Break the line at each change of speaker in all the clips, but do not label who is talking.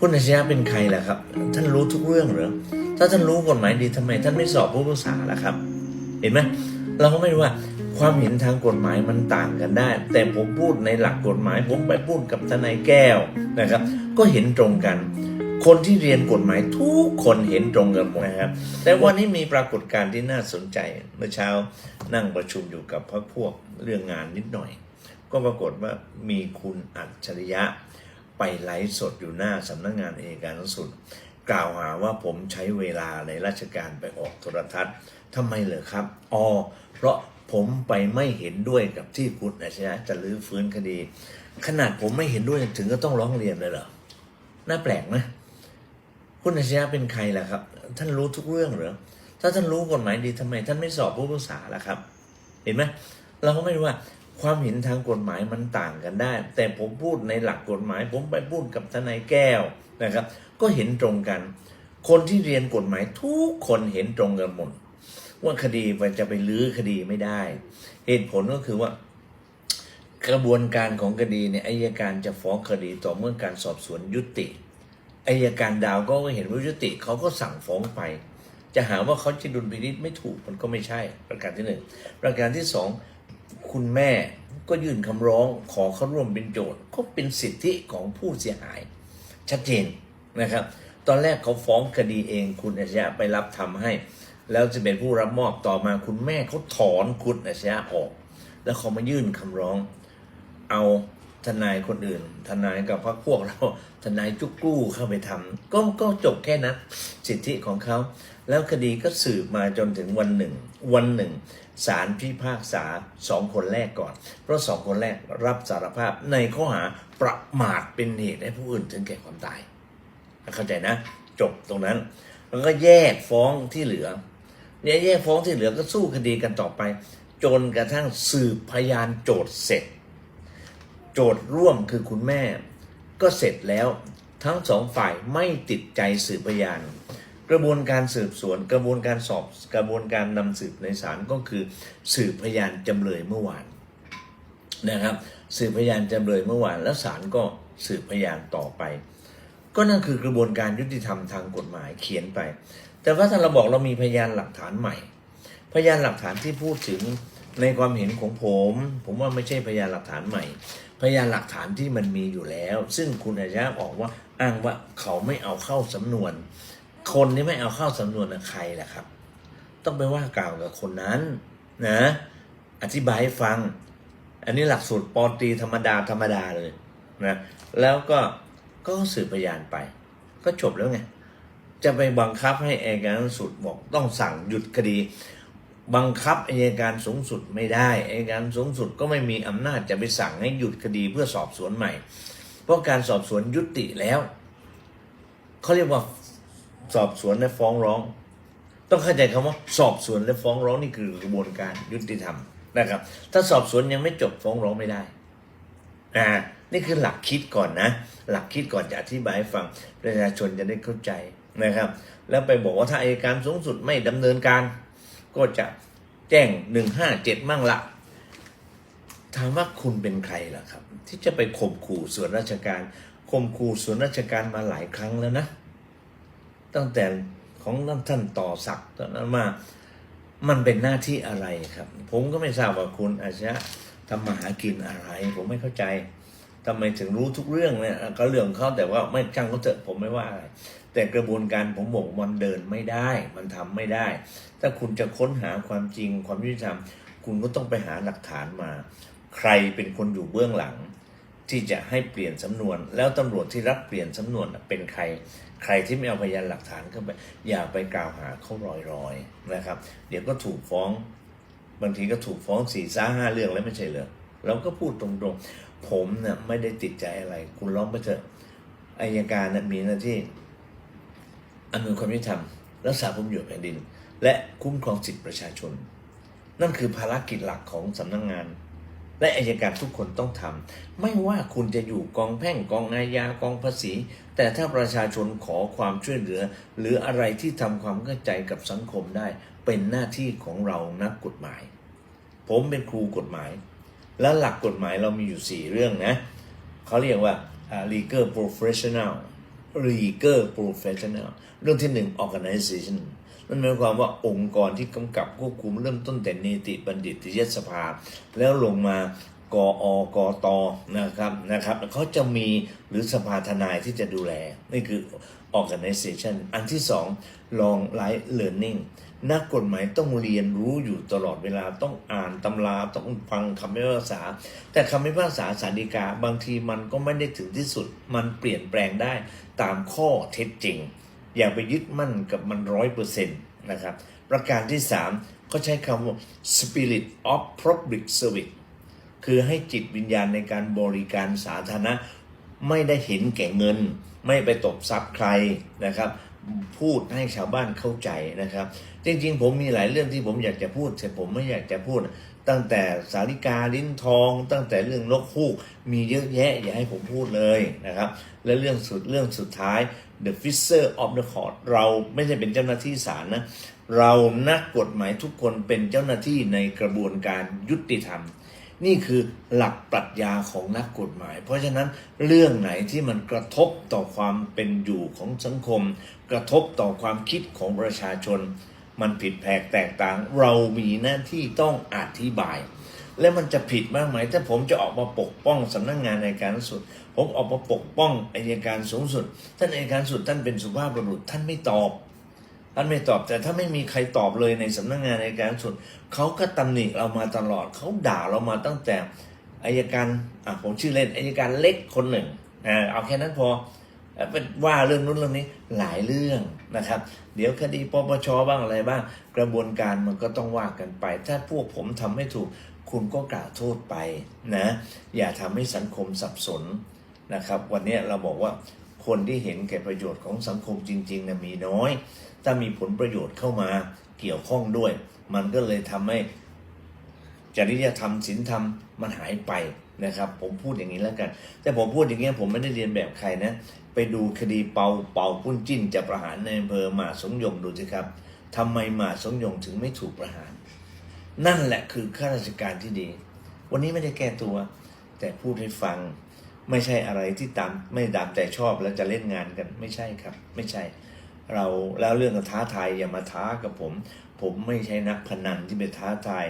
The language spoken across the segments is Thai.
คุณอาชญาเป็นใครล่ะครับ ท่านรู้ทุกเรื่องเหรอ ถ้าท่านรู้กฎหมายดีทำไม ท่านไม่สอบผู้พิพากษาล่ะครับ เห็นไหมเราก็ไม่รู้ว่าความเห็นทางกฎหมายมันต่างกันได้ แต่ผมพูดในหลักกฎหมาย ผมไปพูดกับทนายแก้วนะครับ ก็เห็นตรงกัน คนที่เรียนกฎหมายทุกคนเห็นตรงกันหมดนะครับ แต่วันนี้มีปรากฏการณ์ที่น่าสนใจเมื่อเช้านั่งประชุมอยู่กับพรรคพวกเรื่องงานนิดหน่อย ก็ปรากฏว่ามีคุณอัจฉริยะ ไปไลฟ์สดอยู่หน้าสำนักงานเอกการสุด กล่าวหาว่าผมใช้เวลาในราชการไปออกโทรทัศน์ทำไมเหรอครับอ๋อเพราะผมไปไม่เห็นด้วยกับที่คุณอาชญะจะลื้อฟื้นคดี ขนาดผมไม่เห็นด้วยถึงก็ต้องร้องเรียนเลยเหรอน่าแปลกไหมคุณอาชญะเป็นใครล่ะครับ ท่านรู้ทุกเรื่องเหรอถ้าท่านรู้กฎหมายดีทำไม ท่านไม่สอบผู้พิพากษาล่ะครับ เห็นไหมเราก็ไม่รู้ว่า ความเห็นทางกฎหมายมันต่างกันได้ แต่ผมพูดในหลักกฎหมาย ผมไปพูดกับทนายแก้วนะครับ ก็เห็นตรงกัน คนที่เรียนกฎหมายทุกคนเห็นตรงกันหมดว่าคดีมันจะไปลื้อคดีไม่ได้ เหตุผลก็คือว่า กระบวนการของคดีเนี่ยอายการจะฟ้องคดีต่อเมื่อการสอบสวนยุติอายการดาวก็เห็นว่ายุติเขาก็สั่งฟ้องไป จะหาว่าเขาจะดุลพินิษไม่ถูกมันก็ไม่ใช่ ประการที่หนึ่งประการที่สอง คุณแม่ก็ยื่นคำร้องขอเข้าร่วมเป็นโจทย์ก็เป็นสิทธิของผู้เสียหาย ชัดเจนนะครับ ตอนแรกเขาฟ้องคดีเองคุณอาชญะไปรับทำให้ แล้วจะเป็นผู้รับมอบต่อมาคุณแม่เขาถอนคุณอาชญะออก แล้วเขามายื่นคำร้อง เอาทนายคนอื่น ทนายกับพรรคพวกเราทนายจุกกู้เข้าไปทำก็ก็จบแค่นั้นสิทธิของเขา แล้วคดีก็สืบมาจนถึงวันหนึ่ง วันหนึ่งศาลพิพากษาสองคนแรกก่อน เพราะสองคนแรกรับสารภาพในข้อหาประมาทเป็นเหตุให้ผู้อื่นถึงแก่ความตาย เข้าใจนะ จบตรงนั้น แล้วก็แยกฟ้องที่เหลือเนี่ยแยกฟ้องที่เหลือก็สู้คดีกันต่อไป จนกระทั่งสืบพยานโจทย์เสร็จ โจทย์ร่วมคือคุณแม่ ก็เสร็จแล้วทั้งสองฝ่ายไม่ติดใจสืบพยาน กระบวนการสืบสวน กระบวนการสอบ กระบวนการนำสืบในศาลก็คือสืบพยานจำเลยเมื่อวานนะครับ สืบพยานจำเลยเมื่อวาน แล้วศาลก็สืบพยานต่อไป ก็นั่นคือกระบวนการยุติธรรมทางกฎหมายเขียนไป แต่ว่าถ้าเราบอกเรามีพยานหลักฐานใหม่ พยานหลักฐานที่พูดถึงในความเห็นของผม ผมว่าไม่ใช่พยานหลักฐานใหม่ พยานหลักฐานที่มันมีอยู่แล้ว ซึ่งคุณอาชญะบอกว่าอ้างว่าเขาไม่เอาเข้าสำนวน คนที่ไม่เอาเข้าสำนวนใครล่ะครับ ต้องไปว่ากล่าวกับคนนั้นนะ อธิบายให้ฟัง อันนี้หลักสูตรปอตีธรรมดาธรรมดาเลยนะแล้วก็ก็สืบพยานไป ก็จบแล้วไง จะไปบังคับให้อัยการสุดบอกต้องสั่งหยุดคดี บังคับอัยการสูงสุดไม่ได้อัยการสูงสุดก็ไม่มีอำนาจจะไปสั่งให้หยุดคดีเพื่อสอบสวนใหม่ เพราะการสอบสวนยุติแล้วเขาเรียกว่า สอบสวนและฟ้องร้อง ต้องเข้าใจคำว่า สอบสวนและฟ้องร้องนี่คือกระบวนการยุติธรรมนะครับ ถ้าสอบสวนยังไม่จบฟ้องร้องไม่ได้อ่านี่คือหลักคิดก่อนนะ หลักคิดก่อนจะอธิบายให้ฟังประชาชนจะได้เข้าใจนะครับ แล้วไปบอกว่าถ้าอัยการสูงสุดไม่ดำเนินการ ก็จะแจ้งหนึ่งห้าเจ็ดมั่งละถามว่าคุณเป็นใครล่ะครับ ที่จะไปข่มขู่ส่วนราชการข่มขู่ส่วนราชการมาหลายครั้งแล้วนะ ตั้งแต่ของท่านต่อศักดิ์ตอนนั้นมา มันเป็นหน้าที่อะไรครับ ผมก็ไม่ทราบว่าคุณอาชญะทำมาหากินอะไร ผมไม่เข้าใจทำไมถึงรู้ทุกเรื่องเนี่ยก็เรื่องเขาแต่ว่าไม่ช่างเขาเถอะผมไม่ว่าอะไรแต่กระบวนการผมบอกมันเดินไม่ได้ มันทำไม่ได้ ถ้าคุณจะค้นหาความจริงความยุติธรรม คุณก็ต้องไปหาหลักฐานมา ใครเป็นคนอยู่เบื้องหลัง ที่จะให้เปลี่ยนสำนวน แล้วตำรวจที่รับเปลี่ยนสำนวนเป็นใคร ใครที่ไม่เอาพยานหลักฐานเข้าไปอย่าไปกล่าวหาเขาลอยๆนะครับ เดี๋ยวก็ถูกฟ้อง บางทีก็ถูกฟ้องสี่ซ่าห้าเรื่องแล้วไม่ใช่เหรอเราก็พูดตรงๆ ผมเนี่ยไม่ได้ติดใจอะไร คุณร้องไปเถอะอายการนะมีหน้าที่อำนวยความยุติธรรมรักษาผลประโยชน์แผ่นดิน และคุ้มครองสิทธิประชาชน นั่นคือภารกิจหลักของสำนักงงาน และอายการทุกคนต้องทำไม่ว่าคุณจะอยู่กองแพ่งกองอาญากองภาษี แต่ถ้าประชาชนขอความช่วยเหลือ หรืออะไรที่ทำความเข้าใจกับสังคมได้ เป็นหน้าที่ของเรานักกฎหมาย ผมเป็นครูกฎหมาย แล้วหลักกฎหมายเรามีอยู่ 4 เรื่องนะเขาเรียกว่าอ่า legal professional rigor professional เรื่องที่หนึ่ง organization นั่นหมายความว่าองค์กรที่กำกับควบคุมเริ่มต้นแต่นิติบัณฑิตยสภา แล้วลงมากอกตนะครับนะครับเขาจะมีหรือสภาทนายที่จะดูแล นี่คือ organization อันที่สอง long life learning นักกฎหมายต้องเรียนรู้อยู่ตลอดเวลาต้องอ่านตำราต้องฟังคำพิพากษา แต่คำพิพากษาสารดีกาบางทีมันก็ไม่ได้ถึงที่สุด มันเปลี่ยนแปลงได้ตามข้อเท็จจริง อย่าไปยึดมั่นกับมันร้อยเปอร์เซ็นต์นะครับ ประการที่สามเขาใช้คำว่า spirit of public service คือให้จิตวิญญาณในการบริการสาธารณะ ไม่ได้เห็นแก่เงิน ไม่ไปตบทรัพย์ใครนะครับ พูดให้ชาวบ้านเข้าใจนะครับ จริงๆ ผมมีหลายเรื่องที่ผมอยากจะพูดแต่ผมไม่อยากจะพูด ตั้งแต่สาริกาลิ้นทอง ตั้งแต่เรื่องนกฮูกมีเยอะแยะ อย่าให้ผมพูดเลยนะครับ และเรื่องสุดเรื่องสุดท้าย the fisher of the court เราไม่ใช่เป็นเจ้าหน้าที่ศาลนะ เรานักกฎหมายทุกคนเป็นเจ้าหน้าที่ในกระบวนการยุติธรรม นี่คือหลักปรัชญาของนักกฎหมาย เพราะฉะนั้นเรื่องไหนที่มันกระทบต่อความเป็นอยู่ของสังคม กระทบต่อความคิดของประชาชน มันผิดแผกแตกต่าง เรามีหน้าที่ต้องอธิบาย และมันจะผิดมากไหมถ้าผมจะออกมาปกป้องสำนักงานในการสุด ผมออกมาปกป้องอายการสูงสุด ท่านอายการสุดท่านเป็นสุภาพบุรุษท่านไม่ตอบท่านไม่ตอบแต่ถ้าไม่มีใครตอบเลยในสำนักงานในการสุดเขาก็ตำหนิเรามาตลอดเขาด่าเรามาตั้งแต่อายการอะผมชื่อเล่นอายการเล็กคนหนึ่งอ่าเอาแค่นั้นพอ ว่าเรื่องนู้นเรื่องนี้หลายเรื่องนะครับ เดี๋ยวคดีปปชบ้างอะไรบ้าง กระบวนการมันก็ต้องว่ากันไป ถ้าพวกผมทำไม่ถูก คุณก็กล่าวโทษไปนะ อย่าทำให้สังคมสับสนนะครับ วันนี้เราบอกว่าคนที่เห็นแก่ประโยชน์ของสังคมจริงๆนะมีน้อย ถ้ามีผลประโยชน์เข้ามาเกี่ยวข้องด้วย มันก็เลยทำให้จริยธรรมศีลธรรมมันหายไป นะครับผมพูดอย่างนี้แล้วกัน แต่ผมพูดอย่างนี้ยผมไม่ได้เรียนแบบใครนะ ไปดูคดีเปาเปาปุ้นจิ้นจะประหารในอำเภอหมาสงยงดูสิครับทำไมหมาสงยงถึงไม่ถูกประหาร นั่นแหละคือข้าราชการที่ดี วันนี้ไม่ได้แก้ตัว แต่พูดให้ฟังไม่ใช่อะไรที่ตามไม่ตามใจชอบแล้วจะเล่นงานกันไม่ใช่ครับ ไม่ใช่ เราแล้วเรื่องท้าทายอย่ามาท้ากับผม ผมไม่ใช่นักพนันที่ไปท้าทาย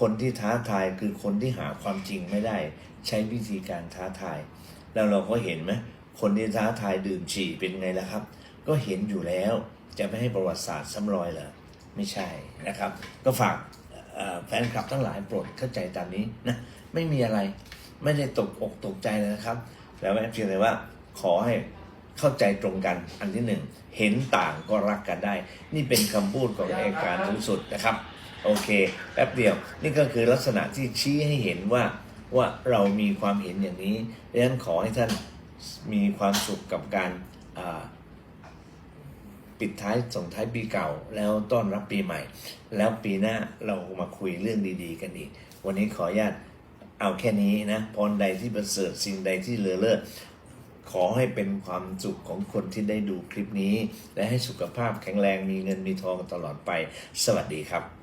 คนที่ท้าทายคือคนที่หาความจริงไม่ได้ ใช้วิธีการท้าทาย แล้วเราก็เห็นไหมคนที่ท้าทายดื่มฉี่เป็นไงล่ะครับ ก็เห็นอยู่แล้วจะไม่ให้ประวัติศาสตร์ซ้ำรอยเหรอไม่ใช่นะครับ ก็ฝากแฟนคลับทั้งหลายโปรดเข้าใจตามนี้นะไม่มีอะไรไม่ได้ตกอกตกใจเลยนะครับ แล้วเพียงแต่ว่าขอให้เข้าใจตรงกันอันที่หนึ่งเห็นต่างก็รักกันได้ นี่เป็นคำพูดของอัยการสูงสุดนะครับ โอเค แป๊บเดียว นี่ก็คือลักษณะที่ชี้ให้เห็นว่า ว่าเรามีความเห็นอย่างนี้ดังนั้นขอให้ท่านมีความสุขกับการปิดท้ายส่งท้ายปีเก่า แล้วต้อนรับปีใหม่ แล้วปีหน้าเรามาคุยเรื่องดีๆ กันอีก วันนี้ขออนุญาตเอาแค่นี้นะพรใดที่ประเสริฐสิ่งใดที่เลอเลิศขอให้เป็นความสุขของคนที่ได้ดูคลิปนี้ และให้สุขภาพแข็งแรงมีเงินมีทองตลอดไป สวัสดีครับ